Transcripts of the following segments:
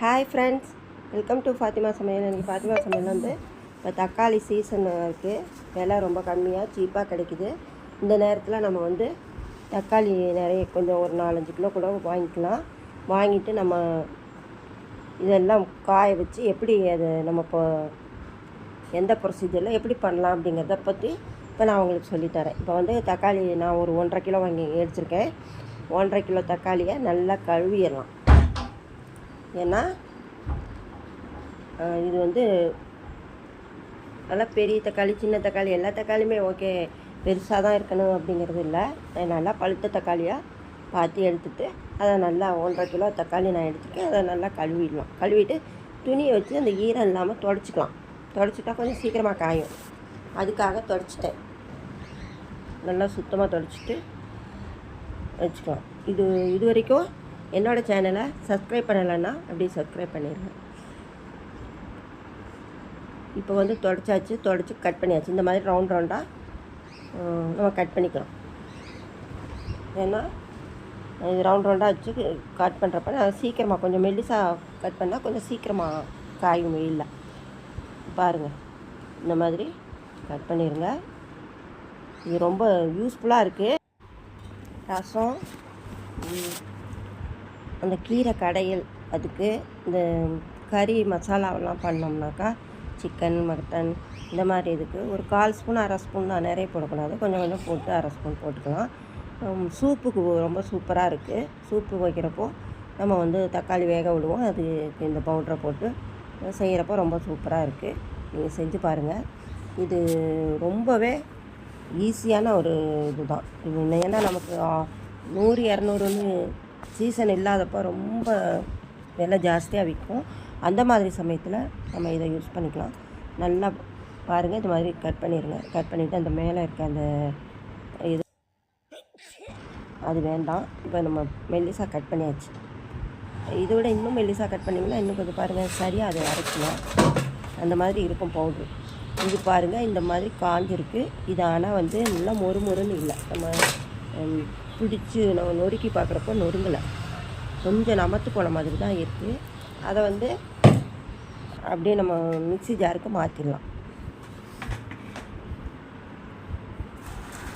Hi friends welcome to Fathima சமையல் எனக்கு ஃபாத்திமா சமையல் வந்து. இப்போ தக்காளி சீசன் இருக்குது விலை ரொம்ப கம்மியாக சீப்பாக கிடைக்குது. இந்த நேரத்தில் நம்ம வந்து தக்காளி நிறைய கொஞ்சம் ஒரு நாலஞ்சு கிலோ கூட வாங்கிக்கலாம். வாங்கிட்டு நம்ம இதெல்லாம் காய வச்சு எப்படி அது நம்ம இப்போ எந்த ப்ரொசீஜரில் எப்படி பண்ணலாம் அப்படிங்கிறத பற்றி இப்போ நான் உங்களுக்கு சொல்லித்தரேன் இப்போ வந்து தக்காளி நான் ஒரு ஒன்றரை கிலோ வாங்கி எடுத்திருக்கேன். ஒன்றரை கிலோ தக்காளியை நல்லா கழுவிடலாம். ஏன்னா இது வந்து நல்லா பெரிய தக்காளி சின்ன தக்காளி எல்லா தக்காளியுமே ஓகே பெருசாக தான் இருக்கணும் அப்படிங்கிறது இல்லை. நான் நல்லா பழுத்த தக்காளியாக பார்த்து எடுத்துட்டு அதை நல்லா ஒன்றரை கிலோ தக்காளி நான் எடுத்துட்டு அதை நல்லா கழுவிடலாம். கழுவிட்டு துணியை வச்சு அந்த ஈரம் இல்லாமல் தொடச்சிக்கலாம். தொடச்சிட்டா கொஞ்சம் சீக்கிரமாக காயும். அதுக்காக தொடச்சிட்டேன். நல்லா சுத்தமாக தொடச்சிட்டு வச்சுக்கலாம். இது இது வரைக்கும் என்னோடய சேனலை சப்ஸ்கிரைப் பண்ணலைன்னா அப்படியே சப்ஸ்கிரைப் பண்ணிடுங்க. இப்போ வந்து தொடச்சாச்சு தொடச்சி கட் பண்ணியாச்சு. இந்த மாதிரி ரவுண்ட் ரவுண்டாக நம்ம கட் பண்ணிக்கிறோம் ஏன்னா இது ரவுண்ட் ரவுண்டாக வச்சு கட் பண்ணுறப்ப நான் சீக்கிரமாக கொஞ்சம் மெல்லிசாக கட் பண்ணால் கொஞ்சம் சீக்கிரமாக காயும் இல்லை பாருங்கள் இந்த மாதிரி கட் பண்ணிடுங்க இது ரொம்ப யூஸ்ஃபுல்லாக இருக்குது ரசம் ம், அந்த கீரை கடையில் அதுக்கு இந்த கறி மசாலாவெல்லாம் பண்ணோம்னாக்கா சிக்கன் மட்டன் இந்த மாதிரி இதுக்கு ஒரு கால் ஸ்பூன் அரை ஸ்பூன் தான் நிறைய போடக்கூடாது. கொஞ்சம் கொஞ்சம் போட்டு அரை ஸ்பூன் போட்டுக்கலாம். சூப்புக்கு ரொம்ப சூப்பராக இருக்குது சூப்பு வைக்கிறப்போ நம்ம வந்து தக்காளி வேக விடுவோம். அதுக்கு இந்த பவுடரை போட்டு செய்கிறப்போ ரொம்ப சூப்பராக இருக்குது நீங்கள் செஞ்சு பாருங்கள் இது ரொம்பவே ஈஸியான ஒரு இதுதான். ஏன்னா நமக்கு நூறு இரநூறுன்னு சீசன் இல்லாதப்போ ரொம்ப விலை ஜாஸ்தியாக விற்கும். அந்த மாதிரி சமயத்தில் நம்ம இதை யூஸ் பண்ணிக்கலாம். நல்லா பாருங்கள் இது மாதிரி கட் பண்ணிடுங்க கட் பண்ணிவிட்டு அந்த மேலே இருக்க அந்த இது அது வேண்டாம். இப்போ நம்ம மெல்லிசாக கட் பண்ணியாச்சு. இதை விட இன்னும் மெல்லிசாக கட் பண்ணிங்கன்னா இன்னும் கொஞ்சம் பாருங்கள் சரியாக அதை அரைக்கலாம். அந்த மாதிரி இருக்கும் பவுட்ரு. இது பாருங்கள் இந்த மாதிரி காஞ்சிருக்கு. இது ஆனால் வந்து நல்லா மொறு மொறுன்னு இல்லை. நம்ம பிடிச்சி நம்ம நொறுக்கி பார்க்குறப்போ நொறுங்கலை. கொஞ்சம் நமத்து போன மாதிரி தான் இருக்குது அதை வந்து அப்படியே நம்ம மிக்ஸி ஜாருக்கு மாற்றிடலாம்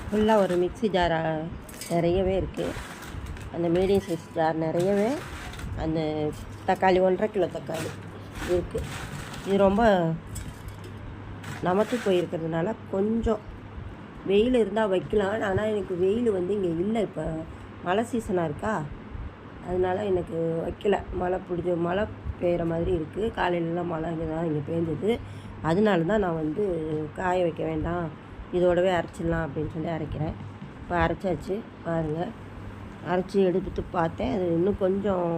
ஃபுல்லாக ஒரு மிக்ஸி ஜார் நிறையவே இருக்குது அந்த மீடியம் சைஸ் ஜார் நிறையவே அந்த தக்காளி ஒன்றரை கிலோ தக்காளி இருக்குது இது ரொம்ப நமத்து போயிருக்கிறதுனால கொஞ்சம் வெயில் இருந்தால் வைக்கலாம். ஆனால் எனக்கு வெயில் வந்து இங்கே இல்லை. இப்போ மழை சீசனாக இருக்கா? அதனால் எனக்கு வைக்கல. மழை பிடிச்ச மழை பெய்கிற மாதிரி இருக்குது காலையிலலாம் மழை இங்கே தான் இங்கே பேஞ்சது அதனால தான் நான் வந்து காய வைக்க வேண்டாம். இதோடவே அரைச்சிடலாம் அப்படின்னு சொல்லி அரைக்கிறேன். இப்போ அரைச்சாச்சு. பாருங்கள் அரைச்சி எடுத்துட்டு பார்த்தேன். அது இன்னும் கொஞ்சம்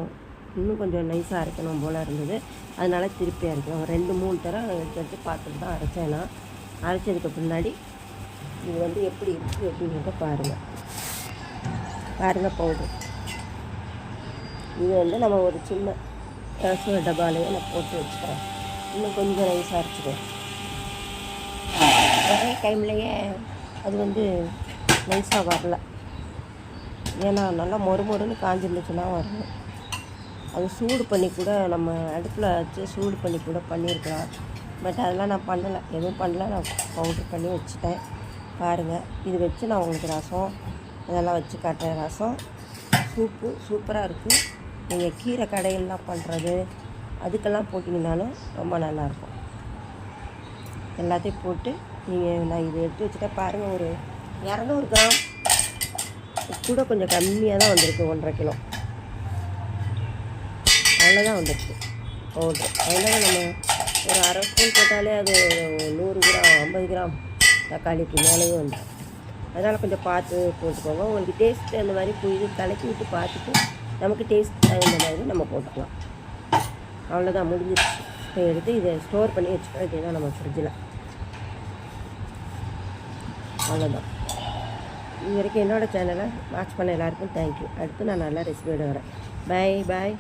இன்னும் கொஞ்சம் நைஸாக அரைக்கணும் போல் இருந்தது. அதனால திருப்பி அரைக்கணும் ரெண்டு மூணு தரம் எடுத்து எடுத்து பார்த்துட்டு தான் அரைச்சேன் நான். அரைச்சதுக்கு பின்னாடி இது வந்து எப்படி இருக்குது அப்படின்றத பாருங்கள் பாருங்கள் பவுடர் இது வந்து நம்ம ஒரு சின்ன ரசம் டப்பாலையே நான் போட்டு வச்சுக்கிறேன் இன்னும் கொஞ்சம் நைஸாக அரைச்சிக்கிறேன் ஒரே டைம்லேயே அது வந்து நைஸாக வரல. ஏன்னா நல்லா மொறு மொறுன்னு காஞ்சிருந்துச்சுன்னா வரணும் அது சூடு பண்ணி கூட நம்ம அடுப்பில் வச்சு சூடு பண்ணி கூட பண்ணியிருக்கலாம். பட் அதெல்லாம் நான் பண்ணலை. எதுவும் பண்ணல. நான் பவுட்ரு பண்ணி வச்சுட்டேன். பாருங்கள் இது வச்சு நான் உங்களுக்கு ரசம் இதெல்லாம் வச்சு காட்டுறேன். ரசம் சூப்பு சூப்பராக இருக்குது நீங்கள் கீரை கடையெல்லாம் பண்ணுறது அதுக்கெல்லாம் போட்டிங்கனாலும் ரொம்ப நல்லாயிருக்கும். எல்லாத்தையும் போட்டு நீங்கள் நான் இது எடுத்து வச்சுட்டா பாருங்கள் ஒரு இரநூறு கிராம். கூட கொஞ்சம் கம்மியாக தான் வந்திருக்கு ஒன்றரை கிலோ. அவ்வளோதான் வந்துருக்கு. ஓகே அதனால் நம்ம ஒரு அரை ஸ்பூன் போட்டாலே அது நூறு கிராம் ஐம்பது கிராம். தக்காளிக்கு மேலேயும் வந்துடும் அதனால் கொஞ்சம் பார்த்து போட்டுக்கோங்க. உங்களுக்கு டேஸ்ட்டு அந்த மாதிரி போய் கலக்கி விட்டு பார்த்துட்டு நமக்கு டேஸ்ட் தகுந்த மாதிரி நம்ம போட்டுக்கலாம். அவ்வளோதான் முடிஞ்சிடுச்சு எடுத்து இதை ஸ்டோர் பண்ணி வச்சுக்கோ வேண்டியதான் நம்ம ஃப்ரிட்ஜில் அவ்வளோதான் இது வரைக்கும் என்னோடய சேனலை வாட்ச் பண்ண எல்லாருக்கும் தேங்க்யூ அடுத்து நான் நல்லா ரெசிபியோடு வரேன். Bye bye